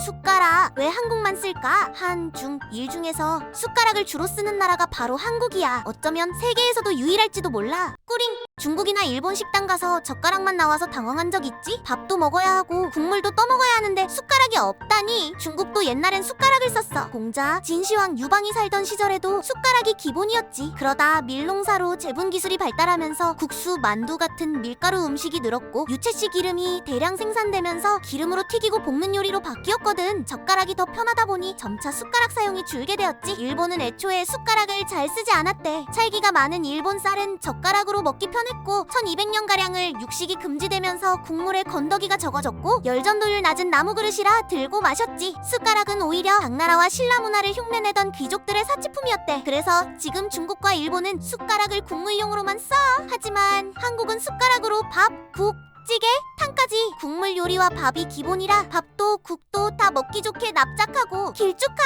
숟가락 왜 한국만 쓸까? 한, 중, 일 중에서 숟가락을 주로 쓰는 나라가 바로 한국이야. 어쩌면 세계에서도 유일할지도 몰라. 꾸링! 중국이나 일본 식당 가서 젓가락만 나와서 당황한 적 있지? 밥도 먹어야 하고 국물도 떠먹어야 하는데 숟가락이 없다니. 중국도 옛날엔 숟가락을 썼어. 공자, 진시황, 유방이 살던 시절에도 숟가락이 기본이었지. 그러다 밀농사로 제분 기술이 발달하면서 국수, 만두 같은 밀가루 음식이 늘었고 유채씨 기름이 대량 생산되면서 기름으로 튀기고 볶는 요리로 바뀌었거든. 젓가락이 더 편하다 보니 점차 숟가락 사용이 줄게 되었지. 일본은 애초에 숟가락을 잘 쓰지 않았대. 찰기가 많은 일본 쌀은 젓가락으로 먹기 편했고 1200년 가량을 육식이 금지되면서 국물에 건더기가 적어졌고 열전도율 낮은 나무 그릇이라 들고 마셨지. 숟가락은 오히려 당나라와 신라 문화를 흉내내던 귀족들의 사치품이었대. 그래서 지금 중국과 일본은 숟가락을 국물용으로만 써. 하지만 한국은 숟가락으로 밥, 국, 찌개, 국물 요리와 밥이 기본이라 밥도 국도 다 먹기 좋게 납작하고 길쭉한